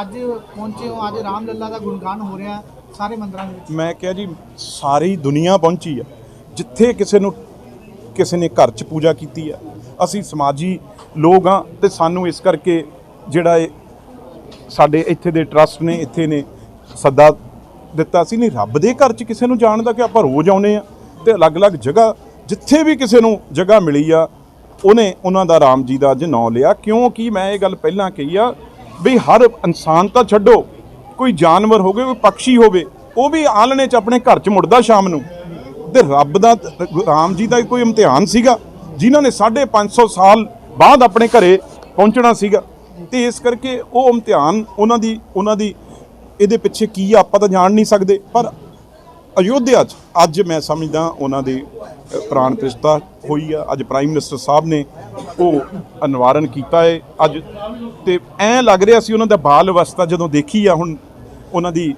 ਅੱਜ ਪਹੁੰਚੇ ਹੋ, ਅੱਜ ਰਾਮ ਲੱਲਾ ਦਾ ਗੁਣਗਾਨ ਹੋ ਰਿਹਾ ਸਾਰੇ ਮੰਦਰਾਂ ਦੇ ਵਿੱਚ। ਮੈਂ ਕਿਹਾ ਜੀ, ਸਾਰੀ ਦੁਨੀਆ ਪਹੁੰਚੀ ਆ। ਜਿੱਥੇ ਕਿਸੇ ਨੂੰ, ਕਿਸੇ ਨੇ ਘਰ 'ਚ ਪੂਜਾ ਕੀਤੀ ਆ, ਅਸੀਂ ਸਮਾਜੀ ਲੋਕ ਆ ਤੇ ਸਾਨੂੰ ਇਸ ਕਰਕੇ ਜਿਹੜਾ ਇਹ ਸਾਡੇ ਇੱਥੇ ਦੇ ਟਰਸਟ ਨੇ, ਇੱਥੇ ਨੇ ਸੱਦਾ ਦਿੱਤਾ ਸੀ। ਨਹੀਂ, ਰੱਬ ਦੇ ਘਰ 'ਚ ਕਿਸੇ ਨੂੰ ਜਾਣ ਦਾ ਕਿ ਆਪਾਂ ਰੋਜ਼ ਆਉਨੇ ਆ ਤੇ ਅਲੱਗ-ਅਲੱਗ ਜਗ੍ਹਾ, ਜਿੱਥੇ ਵੀ ਕਿਸੇ ਨੂੰ ਜਗ੍ਹਾ ਮਿਲੀ ਆ, ਉਹਨੇ ਉਹਨਾਂ ਦਾ ਰਾਮ ਜੀ ਦਾ ਅੱਜ ਨਾਂ ਲਿਆ। ਕਿਉਂਕਿ ਮੈਂ ਇਹ ਗੱਲ ਪਹਿਲਾਂ ਕਹੀ ਆ ਵੀ ਹਰ ਇਨਸਾਨ ਤਾਂ ਛੱਡੋ, ਕੋਈ ਜਾਨਵਰ ਹੋਵੇ, ਕੋਈ ਪੰਛੀ ਹੋਵੇ, ਉਹ ਵੀ ਆਲਣੇ 'ਚ ਆਪਣੇ ਘਰ 'ਚ ਮੁੜਦਾ ਸ਼ਾਮ ਨੂੰ। ਤੇ ਰੱਬ ਦਾ, ਰਾਮ ਜੀ ਦਾ ਕੋਈ ਇਮਤਿਹਾਨ ਸੀਗਾ, ਜਿਨ੍ਹਾਂ ਨੇ 550 ਸਾਲ ਬਾਅਦ ਆਪਣੇ ਘਰੇ ਪਹੁੰਚਣਾ ਸੀਗਾ। ਤੇ ਇਸ ਕਰਕੇ ਉਹ ਇਮਤਿਹਾਨ ਉਹਨਾਂ ਦੀ ਉਹਨਾਂ ਦੀ, ਇਹਦੇ ਪਿੱਛੇ ਕੀ ਆ, ਆਪਾਂ ਤਾਂ ਜਾਣ ਨਹੀਂ ਸਕਦੇ, ਪਰ ਅਯੋਧਿਆ 'ਚ ਅੱਜ ਮੈਂ ਸਮਝਦਾ ਉਹਨਾਂ ਦੀ ਅ, ਪ੍ਰਾਣ ਪ੍ਰਤਿਸ਼ਠਾ ਹੋਈ ਆ। ਅੱਜ ਪ੍ਰਾਈਮ ਮਿਨਿਸਟਰ ਸਾਹਿਬ ਨੇ ਉਹ ਅਨਵਾਰਨ ਕੀਤਾ ਹੈ ਅੱਜ ਤੇ ਐਂ ਲੱਗ ਰਿਹਾ ਸੀ ਉਹਨਾਂ ਦਾ ਬਾਲ ਅਵਸਥਾ ਜਦੋਂ ਦੇਖੀ ਆ ਹੁਣ ਉਹਨਾਂ ਦੀ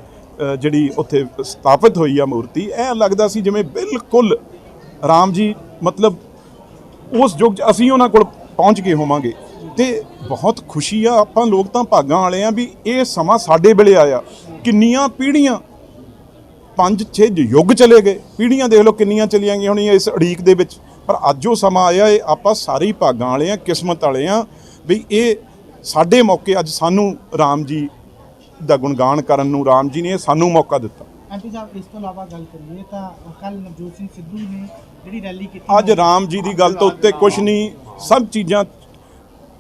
ਜਿਹੜੀ ਉੱਥੇ ਸਥਾਪਿਤ ਹੋਈ ਆ ਮੂਰਤੀ ਐਂ ਲੱਗਦਾ ਸੀ ਜਿਵੇਂ ਬਿਲਕੁਲ ਰਾਮ ਜੀ ਮਤਲਬ ਉਸ ਯੁੱਗ 'ਚ ਅਸੀਂ ਉਹਨਾਂ ਕੋਲ ਪਹੁੰਚ ਗਏ ਹੋਵਾਂਗੇ। ਤੇ ਬਹੁਤ ਖੁਸ਼ੀ ਆ ਆਪਾਂ ਲੋਕ ਤਾਂ ਭਾਗਾਂ ਵਾਲੇ ਆ ਵੀ ਇਹ ਸਮਾਂ ਸਾਡੇ ਵੇਲੇ ਆਇਆ। ਕਿੰਨੀਆਂ ਪੀੜ੍ਹੀਆਂ ਪੰਜ ਛੇ ਯੁੱਗ ਚਲੇ ਗਏ। ਪੀੜ੍ਹੀਆਂ ਦੇਖ ਲਓ ਕਿੰਨੀਆਂ ਚਲੀਆਂ ਗਈਆਂ ਹੋਣੀਆਂ ਇਸ ਅੜੀਕ ਦੇ ਵਿੱਚ। ਪਰ ਅੱਜ ਉਹ ਸਮਾਂ ਆਇਆ ਇਹ ਆਪਾਂ ਸਾਰੇ ਭਾਗਾਂ ਵਾਲੇ ਆ ਕਿਸਮਤ ਵਾਲੇ ਆ ਵੀ ਇਹ ਸਾਡੇ ਮੌਕੇ ਅੱਜ ਸਾਨੂੰ ਰਾਮ ਜੀ ਦਾ ਗੁਣਗਾਨ ਕਰਨ ਨੂੰ ਰਾਮ ਜੀ ਨੇ ਸਾਨੂੰ ਮੌਕਾ ਦਿੱਤਾ। ਐਮਪੀ ਸਾਹਿਬ ਇਸ ਤੋਂ ਇਲਾਵਾ ਗੱਲ ਕਰੀਏ ਤਾਂ ਕੱਲ ਨਵਜੋਤ ਸਿੰਘ ਸਿੱਧੂ ਨੇ ਜਿਹੜੀ ਰੈਲੀ ਕੀਤੀ ਅੱਜ ਰਾਮ ਜੀ ਦੀ ਗੱਲ ਤੋਂ ਉੱਤੇ ਕੁਝ ਨਹੀਂ ਸਭ ਚੀਜ਼ਾਂ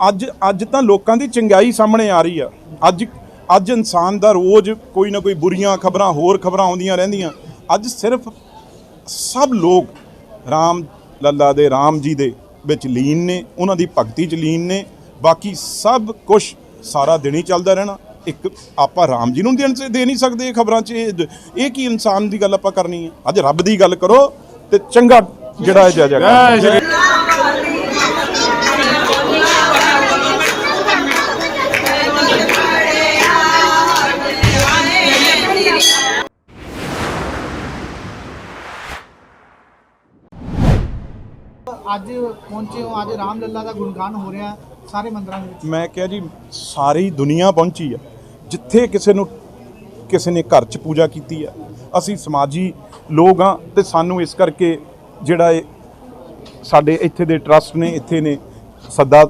ਅੱਜ ਅੱਜ ਤਾਂ ਲੋਕਾਂ ਦੀ ਚੰਗਿਆਈ ਸਾਹਮਣੇ ਆ ਰਹੀ ਆ। ਅੱਜ ਅੱਜ ਇਨਸਾਨ ਦਾ ਰੋਜ਼ ਕੋਈ ਨਾ ਕੋਈ ਬੁਰੀਆਂ ਖਬਰਾਂ ਹੋਰ ਖਬਰਾਂ ਆਉਂਦੀਆਂ ਰਹਿੰਦੀਆਂ। ਅੱਜ ਸਿਰਫ ਸਭ ਲੋਕ ਰਾਮ ਲੱਲਾ ਦੇ ਰਾਮ ਜੀ ਦੇ ਵਿੱਚ ਲੀਨ ਨੇ ਉਹਨਾਂ ਦੀ ਭਗਤੀ 'ਚ ਲੀਨ ਨੇ। ਬਾਕੀ ਸਭ ਕੁਝ ਸਾਰਾ ਦਿਨ ਹੀ ਚੱਲਦਾ ਰਹਿਣਾ। ਇੱਕ ਆਪਾਂ ਰਾਮ ਜੀ ਨੂੰ ਦੇਣ ਦੇ ਨਹੀਂ ਸਕਦੇ ਇਹ ਖਬਰਾਂ 'ਚ। ਇਹ ਕੀ ਇਨਸਾਨ ਦੀ ਗੱਲ ਆਪਾਂ ਕਰਨੀ ਹੈ? ਅੱਜ ਰੱਬ ਦੀ ਗੱਲ ਕਰੋ ਤੇ ਚੰਗਾ ਜਿਹੜਾ ਇਹ ਜਾਜਾ ਅੱਜ ਪਹੁੰਚੇ ਹੋ, ਅੱਜ ਰਾਮ ਲੱਲਾ ਦਾ ਗੁਣਗਾਨ ਹੋ ਰਿਹਾ ਸਾਰੇ ਮੰਦਰਾਂ ਦੇ ਵਿੱਚ। ਮੈਂ ਕਿਹਾ ਜੀ, ਸਾਰੀ ਦੁਨੀਆ ਪਹੁੰਚੀ ਆ। ਜਿੱਥੇ ਕਿਸੇ ਨੂੰ, ਕਿਸੇ ਨੇ ਘਰ 'ਚ ਪੂਜਾ ਕੀਤੀ ਆ, ਅਸੀਂ ਸਮਾਜੀ ਲੋਕ ਆ ਤੇ ਸਾਨੂੰ ਇਸ ਕਰਕੇ ਜਿਹੜਾ ਇਹ ਸਾਡੇ ਇੱਥੇ ਦੇ ਟਰਸਟ ਨੇ, ਇੱਥੇ ਨੇ ਸੱਦਾ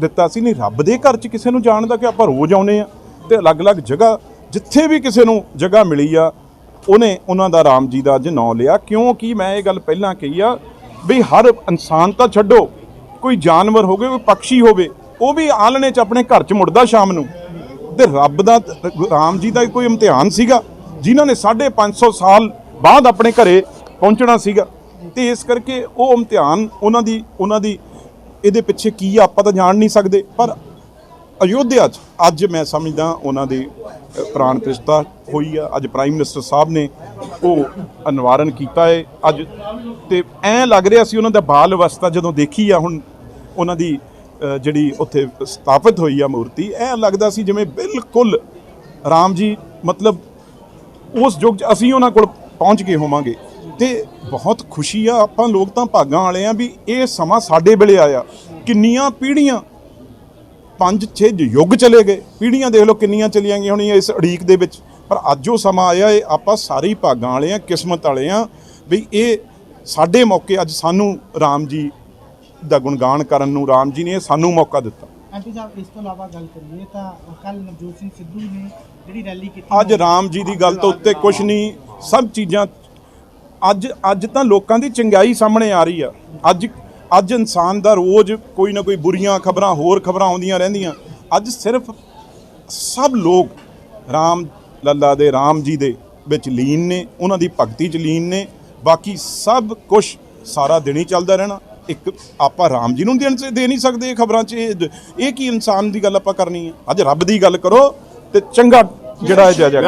ਦਿੱਤਾ ਸੀ, ਨਹੀਂ, ਰੱਬ ਦੇ ਘਰ 'ਚ ਕਿਸੇ ਨੂੰ ਜਾਣ ਦਾ ਕਿ ਆਪਾਂ ਰੋਜ਼ ਆਉਨੇ ਆ ਤੇ ਅਲੱਗ-ਅਲੱਗ ਜਗ੍ਹਾ, ਜਿੱਥੇ ਵੀ ਕਿਸੇ ਨੂੰ ਜਗ੍ਹਾ ਮਿਲੀ ਆ, ਉਹਨੇ ਉਹਨਾਂ ਦਾ ਰਾਮ ਜੀ ਦਾ ਅੱਜ ਨਾਂ ਲਿਆ। ਕਿਉਂਕਿ ਮੈਂ ਇਹ ਗੱਲ ਪਹਿਲਾਂ ਕਹੀ ਆ ਵੀ ਹਰ ਇਨਸਾਨ ਤਾਂ ਛੱਡੋ, ਕੋਈ ਜਾਨਵਰ ਹੋਵੇ, ਕੋਈ ਪੰਛੀ ਹੋਵੇ, ਉਹ ਵੀ ਆਲਣੇ 'ਚ ਆਪਣੇ ਘਰ 'ਚ ਮੁੜਦਾ ਸ਼ਾਮ ਨੂੰ। ਤੇ ਰੱਬ ਦਾ ਰਾਮ ਜੀ ਦਾ ਕੋਈ ਇਮਤਿਹਾਨ ਸੀਗਾ, ਜਿਨ੍ਹਾਂ ਨੇ 550 ਸਾਲ ਬਾਅਦ ਆਪਣੇ ਘਰੇ ਪਹੁੰਚਣਾ ਸੀਗਾ। ਤੇ ਇਸ ਕਰਕੇ ਉਹ ਇਮਤਿਹਾਨ ਉਹਨਾਂ ਦੀ ਉਹਨਾਂ ਦੀ, ਇਹਦੇ ਪਿੱਛੇ ਕੀ ਆ, ਆਪਾਂ ਤਾਂ ਜਾਣ ਨਹੀਂ ਸਕਦੇ, ਪਰ ਅਯੋਧਿਆ 'ਚ ਅੱਜ ਮੈਂ ਸਮਝਦਾ ਉਹਨਾਂ ਦੀ ਅ, ਪ੍ਰਾਣ ਪ੍ਰਤਿਸ਼ਠਾ ਹੋਈ ਆ। ਅੱਜ ਪ੍ਰਾਈਮ ਮਿਨਿਸਟਰ ਸਾਹਿਬ ਨੇ ਉਹ ਅਨਵਾਰਨ ਕੀਤਾ ਹੈ ਅੱਜ ਤੇ ਐਂ ਲੱਗ ਰਿਹਾ ਸੀ ਉਹਨਾਂ ਦਾ ਬਾਲ ਅਵਸਥਾ ਜਦੋਂ ਦੇਖੀ ਆ ਹੁਣ ਉਹਨਾਂ ਦੀ ਜਿਹੜੀ ਉੱਥੇ ਸਥਾਪਿਤ ਹੋਈ ਆ ਮੂਰਤੀ ਐਂ ਲੱਗਦਾ ਸੀ ਜਿਵੇਂ ਬਿਲਕੁਲ ਰਾਮ ਜੀ ਮਤਲਬ ਉਸ ਯੁੱਗ 'ਚ ਅਸੀਂ ਉਹਨਾਂ ਕੋਲ ਪਹੁੰਚ ਗਏ ਹੋਵਾਂਗੇ। ਤੇ ਬਹੁਤ ਖੁਸ਼ੀ ਆ ਆਪਾਂ ਲੋਕ ਤਾਂ ਭਾਗਾਂ ਵਾਲੇ ਆ ਵੀ ਇਹ ਸਮਾਂ ਸਾਡੇ ਵੇਲੇ ਆਇਆ। ਕਿੰਨੀਆਂ ਪੀੜ੍ਹੀਆਂ ਪੰਜ ਛੇ ਯੁੱਗ ਚਲੇ ਗਏ। ਪੀੜ੍ਹੀਆਂ ਦੇਖ ਲਓ ਕਿੰਨੀਆਂ ਚਲੀਆਂ ਗਈਆਂ ਹੋਣੀਆਂ ਇਸ ਅੜੀਕ ਦੇ ਵਿੱਚ। ਪਰ ਅੱਜ ਉਹ ਸਮਾਂ ਆਇਆ ਇਹ ਆਪਾਂ ਸਾਰੇ ਹੀ ਭਾਗਾਂ ਵਾਲੇ ਆ ਕਿਸਮਤ ਵਾਲੇ ਆ ਵੀ ਇਹ ਸਾਡੇ ਮੌਕੇ ਅੱਜ ਸਾਨੂੰ ਰਾਮ ਜੀ ਦਾ ਗੁਣਗਾਨ ਕਰਨ ਨੂੰ ਰਾਮ ਜੀ ਨੇ ਸਾਨੂੰ ਮੌਕਾ ਦਿੱਤਾ। ਐਮਪੀ ਸਾਹਿਬ ਇਸ ਤੋਂ ਇਲਾਵਾ ਗੱਲ ਕਰੀਏ ਤਾਂ ਕੱਲ ਨਵਜੋਤ ਸਿੰਘ ਸਿੱਧੂ ਨੇ ਜਿਹੜੀ ਰੈਲੀ ਕੀਤੀ ਅੱਜ ਰਾਮ ਜੀ ਦੀ ਗੱਲ ਤੋਂ ਉੱਤੇ ਕੁਝ ਨਹੀਂ ਸਭ ਚੀਜ਼ਾਂ ਅੱਜ ਅੱਜ ਤਾਂ ਲੋਕਾਂ ਦੀ ਚੰਗਿਆਈ ਸਾਹਮਣੇ ਆ ਰਹੀ ਆ। ਅੱਜ ਅੱਜ ਇਨਸਾਨ ਦਾ ਰੋਜ਼ ਕੋਈ ਨਾ ਕੋਈ ਬੁਰੀਆਂ ਖਬਰਾਂ, ਹੋਰ ਖਬਰਾਂ ਆਉਂਦੀਆਂ ਰਹਿੰਦੀਆਂ। ਅੱਜ ਸਿਰਫ ਸਭ ਲੋਕ ਰਾਮ ਲੱਲਾ ਦੇ, ਰਾਮ ਜੀ ਦੇ ਵਿੱਚ ਲੀਨ ਨੇ, ਉਹਨਾਂ ਦੀ ਭਗਤੀ 'ਚ ਲੀਨ ਨੇ। ਬਾਕੀ ਸਭ ਕੁਝ ਸਾਰਾ ਦਿਨ ਹੀ ਚੱਲਦਾ ਰਹਿਣਾ। ਇੱਕ ਆਪਾਂ ਰਾਮ ਜੀ ਨੂੰ ਦੇਣ ਦੇ ਨਹੀਂ ਸਕਦੇ ਇਹ ਖਬਰਾਂ 'ਚ। ਇਹ ਕੀ ਇਨਸਾਨ ਦੀ ਗੱਲ ਆਪਾਂ ਕਰਨੀ ਹੈ? ਅੱਜ ਰੱਬ ਦੀ ਗੱਲ ਕਰੋ ਤੇ ਚੰਗਾ ਜਿਹੜਾ ਇਹ ਜਾਜਾ